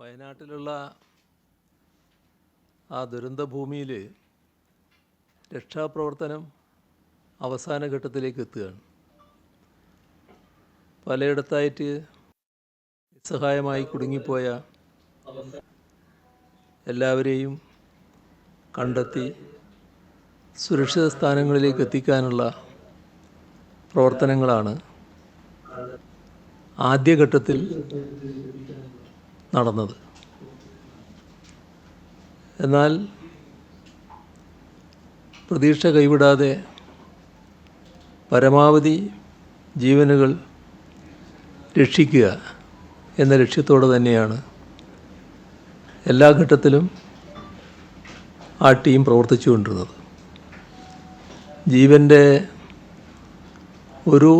വയനാട്ടിലുള്ള ആ ദുരന്ത ഭൂമിയിൽ രക്ഷാപ്രവർത്തനം അവസാന ഘട്ടത്തിലേക്ക് എത്തുകയാണ്. പലയിടത്തായിട്ട് നിസ്സഹായമായി കുടുങ്ങിപ്പോയ എല്ലാവരെയും കണ്ടെത്തി സുരക്ഷിത സ്ഥാനങ്ങളിലേക്ക് എത്തിക്കാനുള്ള പ്രവർത്തനങ്ങളാണ് ആദ്യഘട്ടത്തിൽ നടന്നത്. എന്നാൽ പ്രതീക്ഷ കൈവിടാതെ പരമാവധി ജീവനുകൾ രക്ഷിക്കുക എന്ന ലക്ഷ്യത്തോടെ തന്നെയാണ് എല്ലാ ഘട്ടത്തിലും ആ ടീം പ്രവർത്തിച്ചുകൊണ്ടിരുന്നത് ജീവന്റെ ഒരു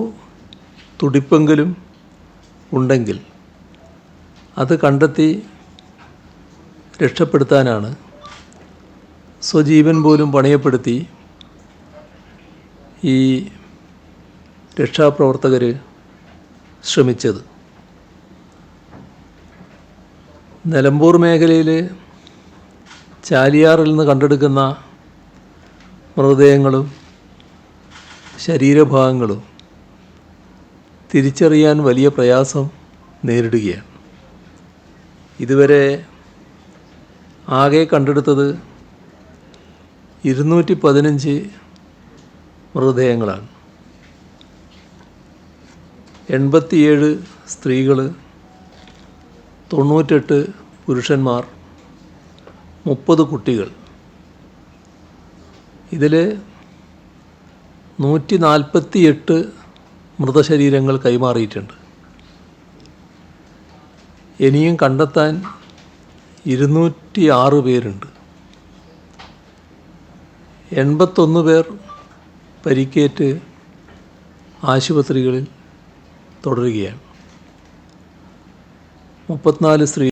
തുടിപ്പെങ്കിലും ഉണ്ടെങ്കിൽ അത് കണ്ടെത്തി രക്ഷപ്പെടുത്താനാണ് സ്വജീവൻ പോലും പണയപ്പെടുത്തി ഈ രക്ഷാപ്രവർത്തകർ ശ്രമിച്ചത്. നിലമ്പൂർ മേഖലയിൽ ചാലിയാറിൽ നിന്ന് കണ്ടെടുക്കുന്ന മൃതദേഹങ്ങളും ശരീരഭാഗങ്ങളും തിരിച്ചറിയാൻ വലിയ പ്രയാസം നേരിടുകയാണ്. ഇതുവരെ ആകെ കണ്ടെടുത്തത് ഇരുന്നൂറ്റി പതിനഞ്ച് മൃതദേഹങ്ങളാണ്. എൺപത്തിയേഴ് സ്ത്രീകൾ തൊണ്ണൂറ്റെട്ട് പുരുഷന്മാർ മുപ്പത് കുട്ടികൾ. ഇതിൽ നൂറ്റി നാൽപ്പത്തി എട്ട് മൃതശരീരങ്ങൾ കൈമാറിയിട്ടുണ്ട്. ഇനിയും കണ്ടെത്താൻ ഇരുന്നൂറ്റി ആറ് പേരുണ്ട്. എൺപത്തൊന്ന് പേർ പരിക്കേറ്റ് ആശുപത്രികളിൽ തുടരുകയാണ്. മുപ്പത്തിനാല് സ്ത്രീ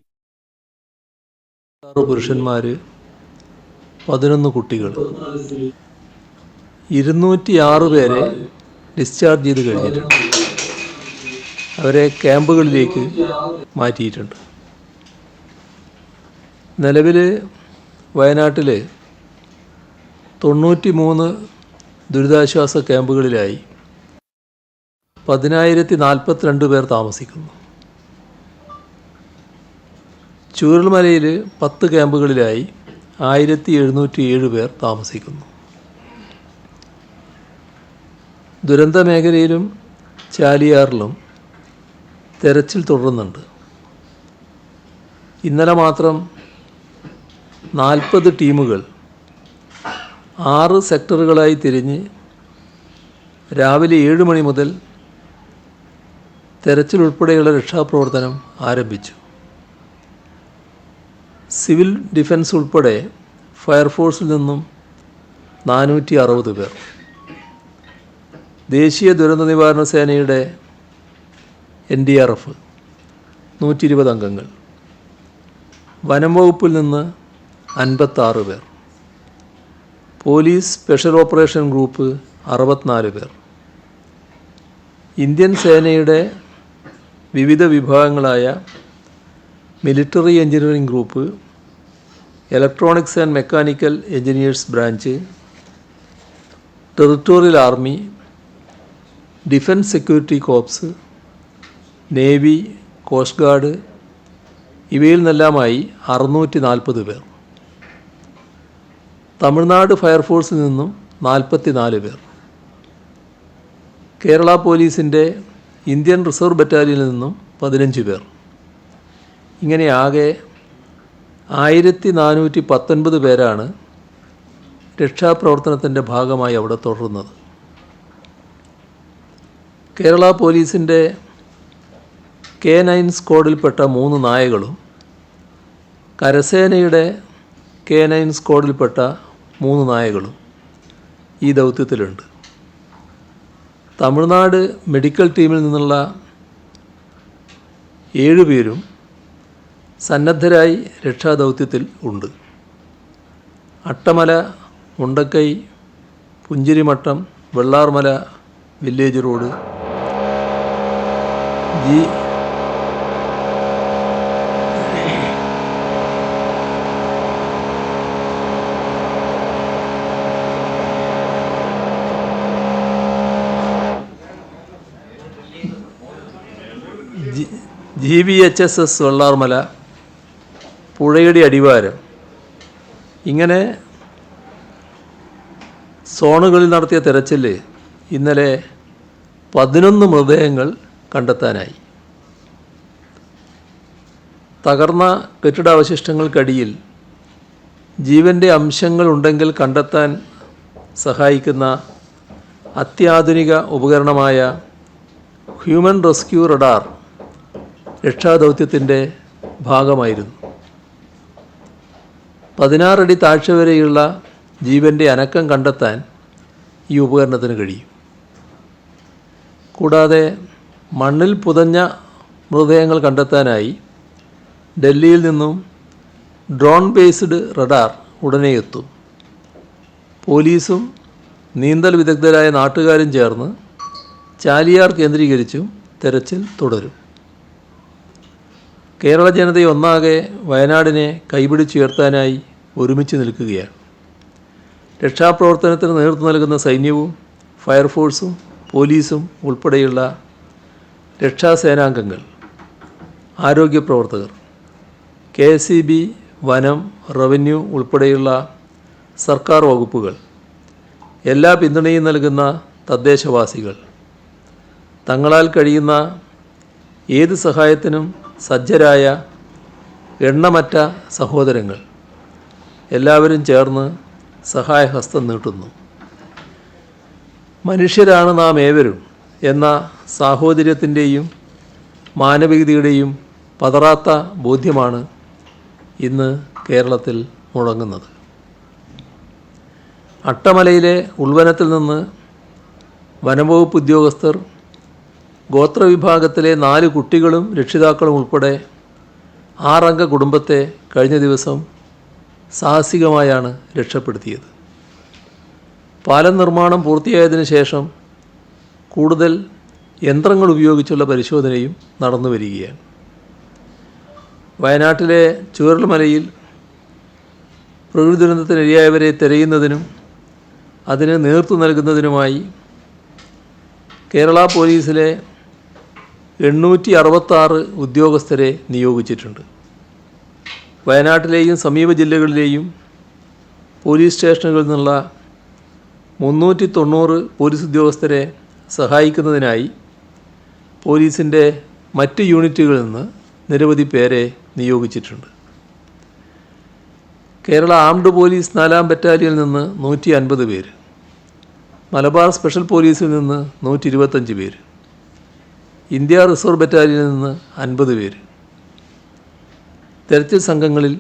ആറ് പുരുഷന്മാർ പതിനൊന്ന് കുട്ടികൾ. ഇരുന്നൂറ്റി ആറ് പേരെ ഡിസ്ചാർജ് ചെയ്ത് കഴിഞ്ഞിട്ടുണ്ട്. അവരെ ക്യാമ്പുകളിലേക്ക് മാറ്റിയിട്ടുണ്ട്. നിലവിൽ വയനാട്ടിൽ തൊണ്ണൂറ്റി മൂന്ന് ദുരിതാശ്വാസ ക്യാമ്പുകളിലായി പതിനായിരത്തി നാൽപ്പത്തിരണ്ട് പേർ താമസിക്കുന്നു. ചൂരൽമലയിൽ പത്ത് ക്യാമ്പുകളിലായി ആയിരത്തി എഴുന്നൂറ്റി ഏഴ് പേർ താമസിക്കുന്നു. ദുരന്ത മേഖലയിലും ചാലിയാറിലും തെരച്ചിൽ തുടരുന്നുണ്ട്. ഇന്നലെ മാത്രം നാൽപ്പത് ടീമുകൾ ആറ് സെക്ടറുകളായി തിരിഞ്ഞ് രാവിലെ ഏഴ് മണി മുതൽ തെരച്ചിൽ ഉൾപ്പെടെയുള്ള രക്ഷാപ്രവർത്തനം ആരംഭിച്ചു. സിവിൽ ഡിഫൻസ് ഉൾപ്പെടെ ഫയർഫോഴ്സിൽ നിന്നും നാനൂറ്റി അറുപത് പേർ. ദേശീയ ദുരന്ത നിവാരണ സേനയുടെ എൻ ഡി ആർ എഫ് നൂറ്റി ഇരുപത് അംഗങ്ങൾ. വനം വകുപ്പിൽ നിന്ന് അൻപത്താറ് പേർ. പോലീസ് സ്പെഷ്യൽ ഓപ്പറേഷൻ ഗ്രൂപ്പ് അറുപത്തിനാല് പേർ. ഇന്ത്യൻ സേനയുടെ വിവിധ വിഭാഗങ്ങളായ military engineering group electronics and mechanical engineers branch territorial army defence security corps navy coast guard ഇവയിൽ നിന്നെല്ലാമായി അറുന്നൂറ്റി നാൽപ്പത് പേർ. തമിഴ്നാട് ഫയർഫോഴ്സിൽ നിന്നും നാൽപ്പത്തി നാല് പേർ. കേരള പോലീസിന്റെ ഇന്ത്യൻ റിസർവ് ബറ്റാലിയനിൽ നിന്നും പതിനഞ്ച് പേർ. ഇങ്ങനെ ആകെ ആയിരത്തി നാനൂറ്റി പത്തൊൻപത് പേരാണ് രക്ഷാപ്രവർത്തനത്തിന്റെ ഭാഗമായി അവിടെ തുടരുന്നത്. കേരള പോലീസിന്റെ കെ നയൻ സ്ക്വാഡിൽപ്പെട്ട മൂന്ന് നായകളും കരസേനയുടെ കെ നയൻ സ്ക്വാഡിൽപ്പെട്ട മൂന്ന് നായകളും ഈ ദൗത്യത്തിലുണ്ട്. തമിഴ്നാട് മെഡിക്കൽ ടീമിൽ നിന്നുള്ള ഏഴുപേരും സന്നദ്ധരായി രക്ഷാദൗത്യത്തിൽ ഉണ്ട്. Attamala Mundakkai Punchirimattam Vellarmala village road G G V H S S Vellarmala പുഴയുടെ അടിവാരം. ഇങ്ങനെ സോണുകളിൽ നടത്തിയ തെരച്ചിൽ ഇന്നലെ പതിനൊന്ന് മൃതദേഹങ്ങൾ കണ്ടെത്താനായി. തകർന്ന കെട്ടിടാവശിഷ്ടങ്ങൾക്കടിയിൽ ജീവന്റെ അംശങ്ങൾ ഉണ്ടെങ്കിൽ കണ്ടെത്താൻ സഹായിക്കുന്ന അത്യാധുനിക ഉപകരണമായ ഹ്യൂമൻ റെസ്ക്യൂ റഡാർ രക്ഷാദൗത്യത്തിന്റെ ഭാഗമായിരുന്നു. പതിനാറടി താഴ്ച വരെയുള്ള ജീവന്റെ അനക്കം കണ്ടെത്താൻ ഈ ഉപകരണത്തിന് കഴിയും. കൂടാതെ മണ്ണിൽ പുതഞ്ഞ മൃതദേഹങ്ങൾ കണ്ടെത്താനായി ഡൽഹിയിൽ നിന്നും ഡ്രോൺ ബേസ്ഡ് റഡാർ ഉടനെ എത്തും. പോലീസും നീന്തൽ വിദഗ്ധരായ നാട്ടുകാരും ചേർന്ന് ചാലിയാർ കേന്ദ്രീകരിച്ചും തെരച്ചിൽ തുടരും. കേരള ജനതയെ ഒന്നാകെ വയനാടിനെ കൈപിടിച്ചുയർത്താനായി ഒരുമിച്ച് നിൽക്കുകയാണ്. രക്ഷാപ്രവർത്തനത്തിന് നേതൃത്വം നൽകുന്ന സൈന്യവും ഫയർഫോഴ്സും പോലീസും ഉൾപ്പെടെയുള്ള രക്ഷാസേനാംഗങ്ങൾ ആരോഗ്യ പ്രവർത്തകർ കെ ഇ ബി വനം റവന്യൂ ഉൾപ്പെടെയുള്ള സർക്കാർ വകുപ്പുകൾ എല്ലാ പിന്തുണയും നൽകുന്ന തദ്ദേശവാസികൾ. തങ്ങളാൽ കഴിയുന്ന ഏത് സഹായത്തിനും സജ്ജരായ എണ്ണമറ്റ സഹോദരങ്ങൾ എല്ലാവരും ചേർന്ന് സഹായഹസ്തം നീട്ടുന്നു. മനുഷ്യരാണ് നാം ഏവരും എന്ന സാഹോദര്യത്തിന്റെയും മാനവികതയുടെയും പതറാത്ത ബോധ്യമാണ് ഇന്ന് കേരളത്തിൽ മുഴങ്ങുന്നത്. അട്ടമലയിലെ ഉൾവനത്തിൽ നിന്ന് വനംവകുപ്പ് ഉദ്യോഗസ്ഥർ ഗോത്രവിഭാഗത്തിലെ നാല് കുട്ടികളും രക്ഷിതാക്കളും ഉൾപ്പെടെ ആറംഗ കുടുംബത്തെ കഴിഞ്ഞ ദിവസം സാഹസികമായാണ് രക്ഷപ്പെടുത്തിയത്. പാലം നിർമ്മാണം പൂർത്തിയായതിനു ശേഷം കൂടുതൽ യന്ത്രങ്ങൾ ഉപയോഗിച്ചുള്ള പരിശോധനയും നടന്നു വരികയാണ്. വയനാട്ടിലെ ചുവരൽമലയിൽ പ്രകൃതി ദുരന്തത്തിനിരയായവരെ തിരയുന്നതിനും അതിന് നേതൃത്വം നൽകുന്നതിനുമായി കേരള പോലീസിലെ എണ്ണൂറ്റി അറുപത്താറ് ഉദ്യോഗസ്ഥരെ നിയോഗിച്ചിട്ടുണ്ട്. വയനാട്ടിലെയും സമീപ ജില്ലകളിലെയും പോലീസ് സ്റ്റേഷനുകളിൽ നിന്നുള്ള മുന്നൂറ്റി തൊണ്ണൂറ് പോലീസ് ഉദ്യോഗസ്ഥരെ സഹായിക്കുന്നതിനായി പോലീസിന്റെ മറ്റ് യൂണിറ്റുകളിൽ നിന്ന് നിരവധി പേരെ നിയോഗിച്ചിട്ടുണ്ട്. കേരള ആംഡ് പോലീസ് നാലാം ബറ്റാലിയനിൽ നിന്ന് നൂറ്റി അൻപത് പേര്. മലബാർ സ്പെഷ്യൽ പോലീസിൽ നിന്ന് നൂറ്റി ഇരുപത്തഞ്ച് പേര്. ഇന്ത്യ റിസർവ് ബറ്റാലിയനിൽ നിന്ന് അൻപത് പേര്. തെരച്ചിൽ സംഘങ്ങളിൽ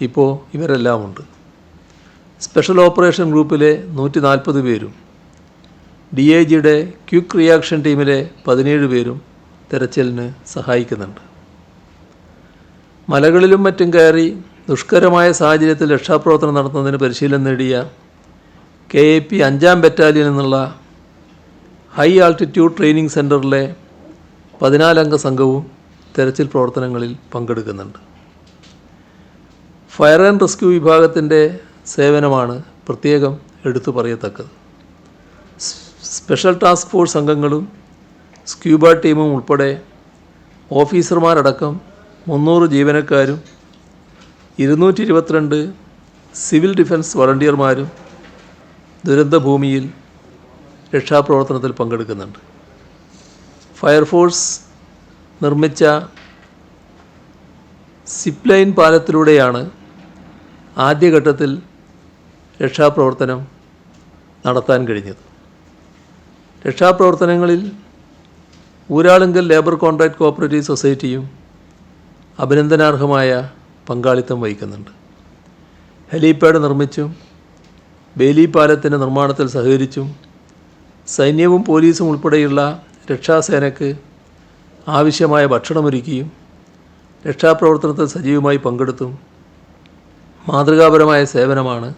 ഇപ്പോൾ ഇവരെല്ലാം ഉണ്ട് സ്പെഷ്യൽ ഓപ്പറേഷൻ ഗ്രൂപ്പിലെ നൂറ്റി നാൽപ്പത് പേരും ഡി ഐ ജിയുടെ ക്വിക്ക് റിയാക്ഷൻ ടീമിലെ പതിനേഴ് പേരും തെരച്ചിലിന് സഹായിക്കുന്നുണ്ട്. മലകളിലും മറ്റും കയറി ദുഷ്കരമായ സാഹചര്യത്തിൽ രക്ഷാപ്രവർത്തനം നടത്തുന്നതിന് പരിശീലനം നേടിയ കെ എ പി അഞ്ചാം ബറ്റാലിയൻ എന്നുള്ള ഹൈ ആൾട്ടിറ്റ്യൂഡ് ട്രെയിനിങ് സെന്ററിലെ പതിനാലംഗ സംഘവും തെരച്ചിൽ പ്രവർത്തനങ്ങളിൽ പങ്കെടുക്കുന്നുണ്ട്. ഫയർ ആൻഡ് റെസ്ക്യൂ വിഭാഗത്തിന്റെ സേവനമാണ് പ്രത്യേകം എടുത്തു പറയത്തക്കത്. സ്പെഷ്യൽ ടാസ്ക് ഫോഴ്സ് അംഗങ്ങളും സ്ക്യൂബ ടീമും ഉൾപ്പെടെ ഓഫീസർമാരടക്കം മുന്നൂറ് ജീവനക്കാരും ഇരുന്നൂറ്റി ഇരുപത്തിരണ്ട് സിവിൽ ഡിഫൻസ് വളണ്ടിയർമാരും ദുരന്തഭൂമിയിൽ രക്ഷാപ്രവർത്തനത്തിൽ പങ്കെടുക്കുന്നുണ്ട്. ഫയർഫോഴ്സ് നിർമ്മിച്ച സിപ്ലൈൻ പാലത്തിലൂടെയാണ് ആദ്യഘട്ടത്തിൽ രക്ഷാപ്രവർത്തനം നടത്താൻ കഴിഞ്ഞത്. രക്ഷാപ്രവർത്തനങ്ങളിൽ ഊരാളുങ്കൽ ലേബർ കോൺട്രാക്ട് കോപ്പറേറ്റീവ് സൊസൈറ്റിയും അഭിനന്ദനാർഹമായ പങ്കാളിത്തം വഹിക്കുന്നുണ്ട്. ഹെലിപാഡ് നിർമ്മിച്ചും ബേലി പാലത്തിന്റെ നിർമ്മാണത്തിൽ സഹകരിച്ചും സൈന്യവും പോലീസും ഉൾപ്പെടെയുള്ള രക്ഷാസേനയ്ക്ക് ആവശ്യമായ ഭക്ഷണമൊരുക്കിയും രക്ഷാപ്രവർത്തനത്തിൽ സജീവമായി പങ്കെടുത്തും മാതൃകാപരമായ സേവനമാണ്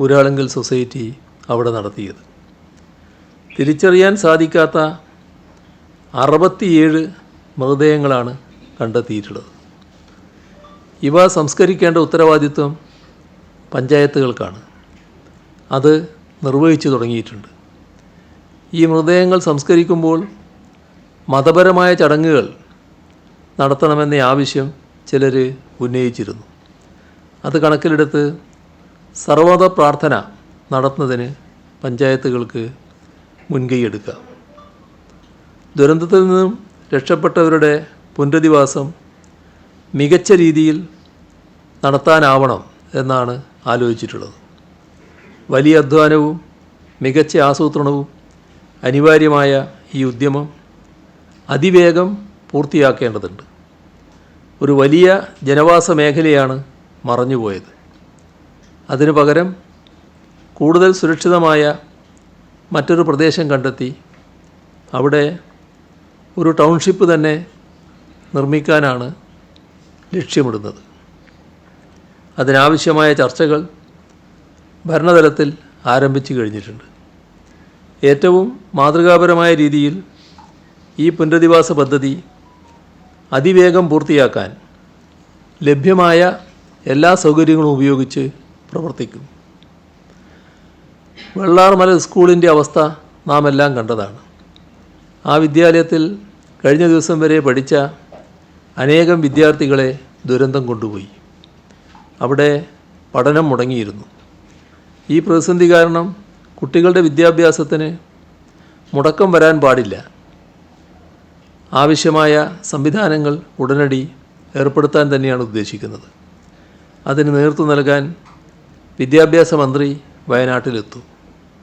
ഊരാളുങ്കൽ സൊസൈറ്റി അവിടെ നടത്തിയത്. തിരിച്ചറിയാൻ സാധിക്കാത്ത അറുപത്തിയേഴ് മൃതദേഹങ്ങളാണ് കണ്ടെത്തിയിട്ടുള്ളത്. ഇവ സംസ്കരിക്കേണ്ട ഉത്തരവാദിത്വം പഞ്ചായത്തുകൾക്കാണ്. അത് നിർവഹിച്ചു തുടങ്ങിയിട്ടുണ്ട്. ഈ മൃതദേഹങ്ങൾ സംസ്കരിക്കുമ്പോൾ മതപരമായ ചടങ്ങുകൾ നടത്തണമെന്ന ആവശ്യം ചിലർ ഉന്നയിച്ചിരുന്നു. അത് കണക്കിലെടുത്ത് സർവത പ്രാർത്ഥന നടത്തുന്നതിന് പഞ്ചായത്തുകൾക്ക് മുൻകൈയെടുക്കാം ദുരന്തത്തിൽ നിന്നും രക്ഷപ്പെട്ടവരുടെ പുനരധിവാസം മികച്ച രീതിയിൽ നടത്താനാവണം എന്നാണ് ആലോചിച്ചിട്ടുള്ളത്. വലിയ അധ്വാനവും മികച്ച ആസൂത്രണവും അനിവാര്യമായ ഈ ഉദ്യമം അതിവേഗം പൂർത്തിയാക്കേണ്ടതുണ്ട്. ഒരു വലിയ ജനവാസ മേഖലയാണ് മറഞ്ഞുപോയത്. അതിനു പകരം കൂടുതൽ സുരക്ഷിതമായ മറ്റൊരു പ്രദേശം കണ്ടെത്തി അവിടെ ഒരു ടൗൺഷിപ്പ് തന്നെ നിർമ്മിക്കാനാണ് ലക്ഷ്യമിടുന്നത്. അതിനാവശ്യമായ ചർച്ചകൾ ഭരണതലത്തിൽ ആരംഭിച്ചു കഴിഞ്ഞിട്ടുണ്ട്. ഏറ്റവും മാതൃകാപരമായ രീതിയിൽ ഈ പുനരധിവാസ പദ്ധതി അതിവേഗം പൂർത്തിയാക്കാൻ ലഭ്യമായ എല്ലാ സൗകര്യങ്ങളും ഉപയോഗിച്ച് പ്രവർത്തിക്കും. വെള്ളാർമല സ്കൂളിന്റെ അവസ്ഥ നാം എല്ലാം കണ്ടതാണ്. ആ വിദ്യാലയത്തിൽ കഴിഞ്ഞ ദിവസം വരെ പഠിച്ച അനേകം വിദ്യാർത്ഥികളെ ദുരന്തം കൊണ്ടുപോയി. അവിടെ പഠനം മുടങ്ങിയിരുന്നു. ഈ പ്രതിസന്ധി കാരണം കുട്ടികളുടെ വിദ്യാഭ്യാസത്തിന് മുടക്കം വരാൻ പാടില്ല. ആവശ്യമായ സംവിധാനങ്ങൾ ഉടനടി ഏർപ്പെടുത്താൻ തന്നെയാണ് ഉദ്ദേശിക്കുന്നത്. അതിന് നേതൃത്വം നൽകാൻ വിദ്യാഭ്യാസ മന്ത്രി വയനാട്ടിലെത്തും.